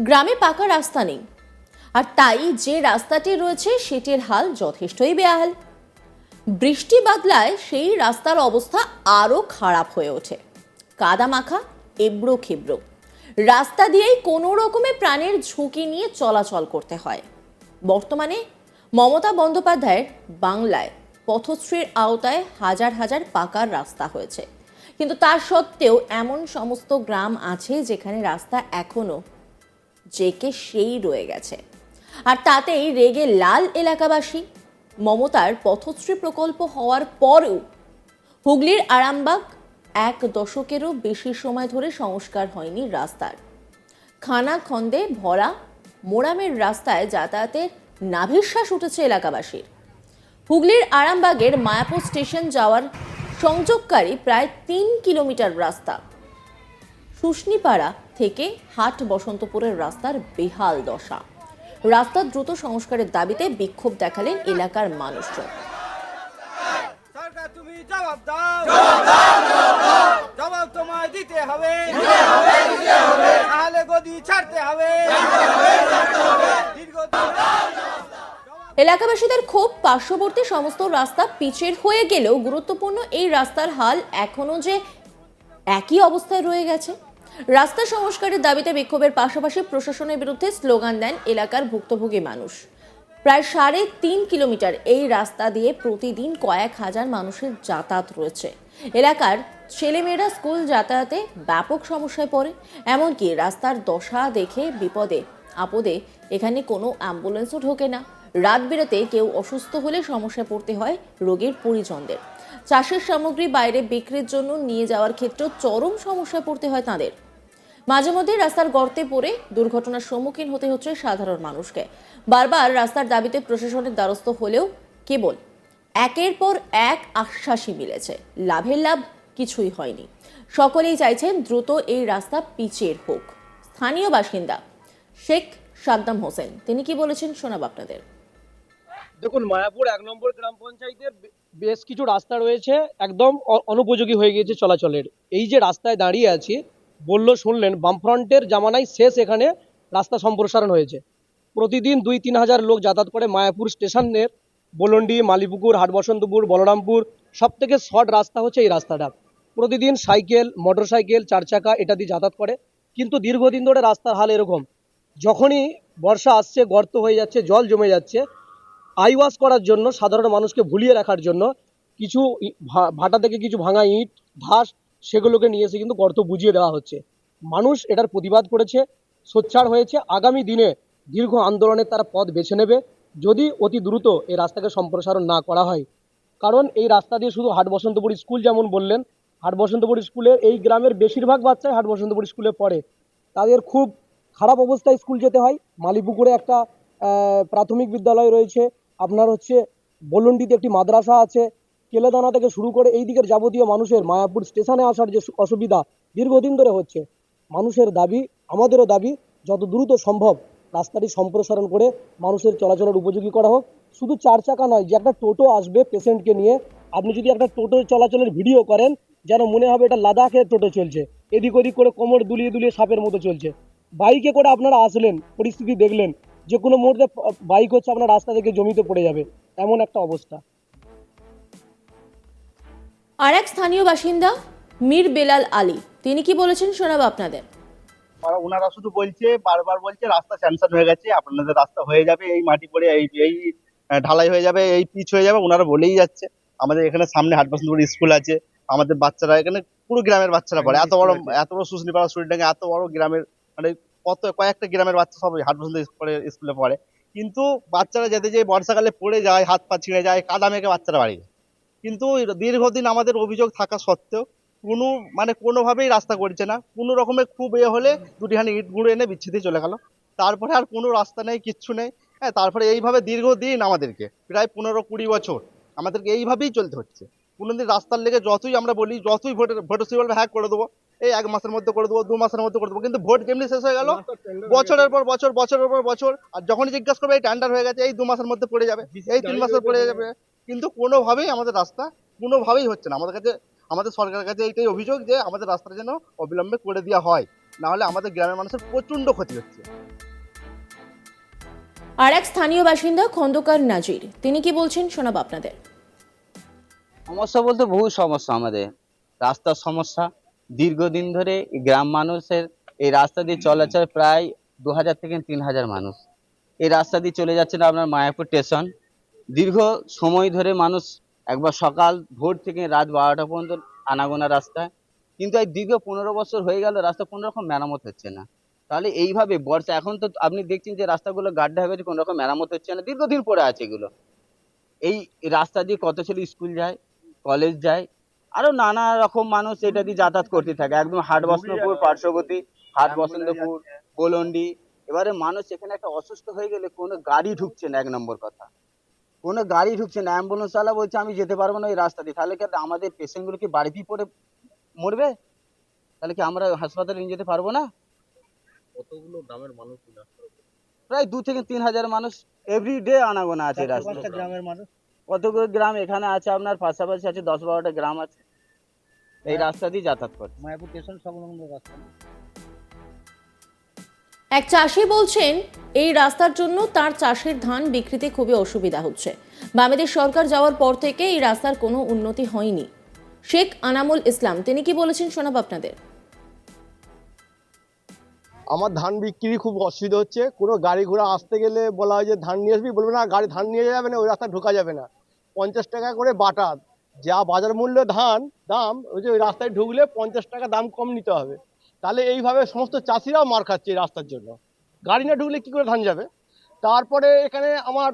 গ্রামে পাকা রাস্তা নেই। আর তাই যে রাস্তাটি রয়েছে, সেটির হাল যথেষ্টই বেহাল বৃষ্টি বাদলায় সেই রাস্তার অবস্থা আরও খারাপ হয়ে ওঠে। কাদা মাখা এবড়ো খেবড়ো। রাস্তা দিয়েই কোনো রকমে প্রাণের ঝুঁকি নিয়ে চলাচল করতে হয়। বর্তমানে মমতা বন্দ্যোপাধ্যায়ের বাংলায় পথশ্রীর আওতায় হাজার হাজার পাকার রাস্তা হয়েছে। কিন্তু তার সত্ত্বেও এমন সমস্ত গ্রাম আছে যেখানে রাস্তা এখনও জেকে সেই রয়ে গেছে। আর তাতেই রেগে লাল এলাকাবাসী। মমতার পথশ্রী প্রকল্প হওয়ার পরেও হুগলির আরামবাগ এক দশকেরও বেশি সময় ধরে সংস্কার হয়নি রাস্তার। খানা খন্দে ভরা মোরামের রাস্তায় যাতায়াতের নাভিশ্বাস উঠেছে এলাকাবাসীর। হুগলির আরামবাগের মায়াপুর স্টেশন যাওয়ার সংযোগকারী প্রায় তিন কিলোমিটার রাস্তা। শুশনিপাড়া থেকে হাট বসন্তপুরের রাস্তার বেহাল দশা। রাস্তার দ্রুত সংস্কারের দাবিতে বিক্ষোভ দেখালেন এলাকার মানুষজন। জবাব তোমায় দিতে হবে। নাহলে গদি ছাড়তে হবে। এলাকাবাসীদের ক্ষোভ পার্শ্ববর্তী সমস্ত রাস্তা পিচের হয়ে গেলেও গুরুত্বপূর্ণ এই রাস্তার হাল এখনও যে একই অবস্থায় রয়ে গেছে। রাস্তা সংস্কারের দাবিতে বিক্ষোভের পাশাপাশি প্রশাসনের বিরুদ্ধে স্লোগান দেন এলাকার ভুক্তভোগী মানুষ। প্রায় সাড়ে তিন কিলোমিটার এই রাস্তা দিয়ে প্রতিদিন কয়েক হাজার মানুষের যাতায়াত রয়েছে। এলাকার ছেলেমেয়েরা স্কুল যাতায়াতে ব্যাপক সমস্যায় পড়ে, এমনকি রাস্তার দশা দেখে বিপদে, আপদে এখানে কোনো অ্যাম্বুলেন্সও ঢোকে না। রাত বেরোতে কেউ অসুস্থ হলে সমস্যায় পড়তে হয় রোগীর পরিজনদের। চাষের সামগ্রী বাইরে বিক্রির জন্য নিয়ে যাওয়ার ক্ষেত্রেও চরম সমস্যায় পড়তে হয় তাদের। মাঝে মধ্যে রাস্তার গর্তে পড়ে দুর্ঘটনার সম্মুখীন হতে হচ্ছে সাধারণ মানুষকে। বারবার রাস্তার দাবিতে প্রশাসনের দ্বারস্থ হলেও কেবল একের পর এক আশ্বাসই মিলেছে। লাভের লাভ কিছুই হয়নি। সকলেই চাইছেন দ্রুত এই রাস্তা পিচের হোক। স্থানীয় বাসিন্দা শেখ সাদ্দাম হোসেন, তিনি কি বলেছেন শোনাব আপনাদের। দেখুন, মায়াপুর এক নম্বর গ্রাম পঞ্চায়েতের বেশ কিছু রাস্তা রয়েছে, একদম অনুপযোগী হয়ে গিয়েছে চলাচলের। এই যে রাস্তায় দাঁড়িয়ে আছি বলল, শুনলেন, বামফ্রন্টের জামানায় শেষ এখানে রাস্তা সম্প্রসারণ হয়েছে। প্রতিদিন দুই তিন হাজার লোক যাতায়াত করে মায়াপুর স্টেশনের বলন্ডি, মালিপুকুর, হাটবসন্তপুর, বলরামপুর সব থেকে শর্ট রাস্তা হচ্ছে এই রাস্তাটা। প্রতিদিন সাইকেল মোটর সাইকেল চার চাকা এটা দিয়ে যাতায়াত করে। কিন্তু দীর্ঘদিন ধরে রাস্তার হাল এরকম। যখনই বর্ষা আসছে, গর্ত হয়ে যাচ্ছে, জল জমে যাচ্ছে আই ওয়াশ করার জন্য সাধারণ মানুষকে ভুলিয়ে রাখার জন্য কিছু ভাটা থেকে কিছু ভাঙা ইট ধাস সেগুলোকে নিয়ে এসে কিন্তু গর্ত বুঝিয়ে দেওয়া হচ্ছে। মানুষ এটার প্রতিবাদ করেছে, সোচ্চার হয়েছে। আগামী দিনে দীর্ঘ আন্দোলনের তারা পথ বেছে নেবে। যদি অতি দ্রুত এই রাস্তাকে সম্প্রসারণ না করা হয়। কারণ এই রাস্তা দিয়ে শুধু হাট বসন্তপুর স্কুল যেমন বললেন হাট বসন্তপুর স্কুলের এই গ্রামের বেশিরভাগ বাচ্চাই হাট বসন্তপুর স্কুলে পড়ে। তাদের খুব খারাপ অবস্থায় স্কুল যেতে হয়। মালিপুকুরে একটা প্রাথমিক বিদ্যালয় রয়েছে। আপনার হচ্ছে বলন্ডিতে একটি মাদ্রাসা আছে। কেলেদানা থেকে শুরু করে এই দিকের যাবতীয় মানুষের মায়াপুর স্টেশনে আসার যে অসুবিধা দীর্ঘদিন ধরে হচ্ছে, মানুষের দাবি, আমাদেরও দাবি, যত দ্রুত সম্ভব রাস্তাটি সম্প্রসারণ করে মানুষের চলাচলের উপযোগী করা হোক। শুধু চার চাকা নয়, যে একটা টোটো আসবে পেশেন্টকে নিয়ে, আপনি যদি একটা টোটো চলাচলের ভিডিও করেন, যেন মনে হবে এটা লাদাখের টোটো চলছে। এদিক ওদিক করে কোমর দুলিয়ে দুলিয়ে সাপের মতো চলছে। বাইকে করে আপনারা আসলেন, পরিস্থিতি দেখলেন, যে কোনো মুহূর্তে বাইক হচ্ছে আপনার রাস্তা থেকে জমিতে পড়ে যাবে, এমন একটা অবস্থা। আর এক স্থানীয় বাসিন্দা, মীর বেলাল আলী। তিনি কি বলেছেন শোনাব আপনাদের? ওনারা শুধু বলছে, বারবার বলছে, রাস্তা স্যাংশন হয়ে গেছে, আপনাদের রাস্তা হয়ে যাবে, এই মাটি পড়ে, এই এই ঢালাই হয়ে যাবে, এই পিচ হয়ে যাবে, ওনারা বলেই যাচ্ছে। আমাদের এখানে সামনে হাটবাসনপুর স্কুল আছে, আমাদের বাচ্চারা এখানে পুরো গ্রামের বাচ্চারা পড়ে। এত বড় এত বড় সুসনিপাড়া সুরিডাঙ্গা এত বড় গ্রামের মানে কত, কয়েকটা গ্রামের বাচ্চা সবাই সব হাটবাসন্ত স্কুলে স্কুলে পড়ে। কিন্তু বাচ্চারা যেতে যে বর্ষাকালে পড়ে যায়, হাত পা ছিঁড়ে যায়, কাদা মেঘে বাচ্চারা বাড়ি যায়। কিন্তু দীর্ঘদিন আমাদের অভিযোগ থাকা সত্ত্বেও কোনো মানে কোনোভাবেই রাস্তা করছে না। কোনো রকমের খুব এ হলে দুটিখানি ইট গুঁড়ো এনে বিচ্ছিতে চলে গেল। তারপরে আর কোনো রাস্তা নেই কিচ্ছু নেই। হ্যাঁ তারপরে এইভাবে দীর্ঘদিন আমাদেরকে প্রায় পনেরো কুড়ি বছর আমাদেরকে এইভাবেই চলতে হচ্ছে। কোনোদিন রাস্তার লেগে যতই আমরা বলি যতই ভোট ভোট বলবে হ্যাঁ করে দেবো এই এক মাসের মধ্যে করে দেবো দু মাসের মধ্যে করে দেবো কিন্তু ভোট যেমনি শেষ হয়ে গেল বছরের পর বছর বছরের পর বছর আর যখনই জিজ্ঞাসা করবে এই টেন্ডার হয়ে গেছে এই দু মাসের মধ্যে পড়ে যাবে এই তিন মাসের পড়ে যাবে। কিন্তু কোনোভাবেই আমাদের রাস্তা কোনোভাবেই হচ্ছে না। আমাদের কাছে আমাদের সরকারের কাছে এইটাই অভিযোগ যে আমাদের রাস্তাটা যেন অবিলম্বে করে দেওয়া হয়। না হলে আমাদের গ্রামের মানুষের প্রচণ্ড ক্ষতি হচ্ছে। আর এক স্থানীয় বাসিন্দা খন্দকার নাজির। তিনি কি বলছেন শোনাব আপনাদের? সমস্যা বলতে বহু সমস্যা আমাদের। রাস্তার সমস্যা। দীর্ঘদিন ধরে গ্রাম মানুষের এই রাস্তা দিয়ে চলাচল প্রায় দু হাজার থেকে তিন হাজার মানুষ। এই রাস্তা দিয়ে চলে যাচ্ছেন আপনার মায়াপুর স্টেশন। দীর্ঘ সময় ধরে মানুষ একবার সকাল ভোর থেকে রাত বারোটা পর্যন্ত আনাগোনা রাস্তায়। কিন্তু এই দীর্ঘ পনেরো বছর হয়ে গেল রাস্তা কোনো রকম মেরামত হচ্ছে না। তাহলে এইভাবে বর্ষা এখন তো আপনি দেখছেন যে রাস্তাগুলো গাড্ডা হয়ে গেছে কোনো রকম মেরামত হচ্ছে না দীর্ঘদিন পরে আছে এগুলো। এই রাস্তা দিয়ে কত ছেলে স্কুল যায় কলেজ যায় আরও নানা রকম মানুষ এটা দিয়ে যাতায়াত করতে থাকে। একদম হাট বসন্তপুর পার্শ্ববর্তী হাট বসন্তপুর গোলন্ডি। এবারে মানুষ এখানে একটা অসুস্থ হয়ে গেলে কোনো গাড়ি ঢুকছে না এক নম্বর কথা। কোনো গাড়ি ঢুকছে না অ্যাম্বুলেন্স চালা বলছে আমি যেতে পারব না এই রাস্তা দিয়ে। তাহলে কি আমাদের পেশেন্টগুলো কি বাড়িতেই পড়ে মরবে? তাহলে কি আমরা হাসপাতালে নিয়ে যেতে পারব না? কতগুলো গ্রামের মানুষ? প্রায় দু থেকে তিন হাজার মানুষ এভরি ডে আনাগোনা আছে এই রাস্তায়। গ্রামের মানুষ? কতগুলো গ্রাম এখানে আছে আপনার পাশাপাশি আছে দশ বারোটা গ্রাম আছে। এই রাস্তা দিয়ে যাতায়াত করে মায়াপুর স্টেশন সংলগ্ন রাস্তা। এক চাষি বলছেন, এই রাস্তার জন্য তার চাষের ধান বিক্রিতে খুবই অসুবিধা হচ্ছে। বামেদের সরকার যাওয়ার পর থেকে এই রাস্তার কোনো উন্নতি হয়নি। শেখ আনামুল ইসলাম, তিনি কি বলেছেন শোনাব আপনাদের? আমার ধান বিক্রি খুব অসুবিধা হচ্ছে। কোনো গাড়ি ঘোড়া আসতে গেলে বলা হয় যে ধান নিয়ে আসবি, বলবে না, গাড়ি ধান নিয়ে যাবে না, ওই রাস্তা ঢোকা যাবে না। পঞ্চাশ টাকা করে বাটা, যা বাজার মূল্য ধান, দাম, ওই যে ওই রাস্তায় ঢুকলে পঞ্চাশ টাকা দাম কম নিতে হবে। তাহলে এইভাবে সমস্ত চাষিরাও মার খাচ্ছে এই রাস্তার জন্য। গাড়ি না ঢুকলে কী করে ধান যাবে? তারপরে এখানে আমার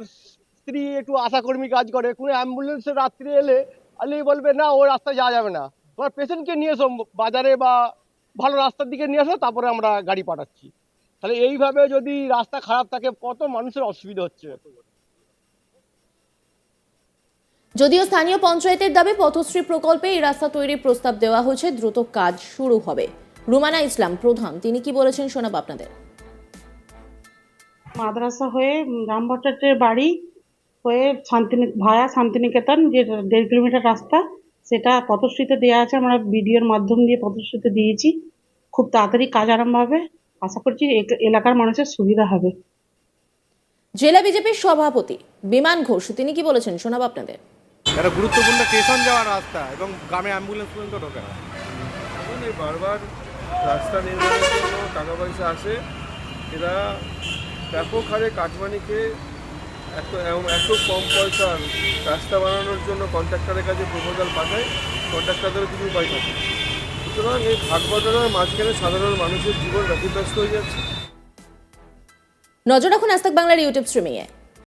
স্ত্রী একটু আশাকর্মী কাজ করে, কোনো অ্যাম্বুলেন্সে রাত্রি এলে আলি বলবে, না ওই রাস্তায় যাওয়া যাবে না। তোমার পেশেন্টকে নিয়ে এসো, বাজারে বা ভালো রাস্তার দিকে নিয়ে আসো তারপরে আমরা গাড়ি পাঠাচ্ছি। তাহলে এইভাবে যদি রাস্তা খারাপ থাকে, কত মানুষের অসুবিধা হচ্ছে। যদিও স্থানীয় পঞ্চায়েতের দাবি, পথশ্রী প্রকল্পে এই রাস্তা তৈরির প্রস্তাব দেওয়া হয়েছে, দ্রুত কাজ শুরু হবে। রুমানা ইসলাম প্রধান তিনি কি বলেছেন শোনাব আপনাদের? মাদ্রাসা হয়ে রাম ভট্টাচার্যের বাড়ি হয়ে শান্তিনি ভায়া শান্তিনিকেতন যে দেড় কিলোমিটার রাস্তা সেটা পথশ্রীতে দেওয়া আছে আমরা ভিডিওর মাধ্যম দিয়ে পথশ্রীতে দিয়েছি। খুব তাড়াতাড়ি কাজ আরম্ভ হবে। আশা করছি এলাকার মানুষের সুবিধা হবে। জেলা বিজেপির সভাপতি বিমান ঘোষ তিনি কি বলেছেন শোনাব আপনাদের? একটা গুরুত্বপূর্ণ স্টেশন যাওয়ার রাস্তা এবং গ্রামে অ্যাম্বুলেন্স পর্যন্ত ঢোকে না বারবার রাস্তা নির্মাণের জন্য টাকা পয়সা আসে, এরা ব্যাপক হারে কাটমানিকে এত এত কম পয়সার রাস্তা বানানোর জন্য কন্ট্রাক্টরের কাছে প্রপোজাল পাঠায় কন্ট্রাক্টরদেরও কিছু উপায় থাকে। সুতরাং এই ভাগ বদলার মাঝখানে সাধারণ মানুষের জীবন ব্যতিব্যস্ত হয়ে যাচ্ছে। নজর রাখুন আজ বাংলার ইউটিউব স্ট্রিমিংয়ে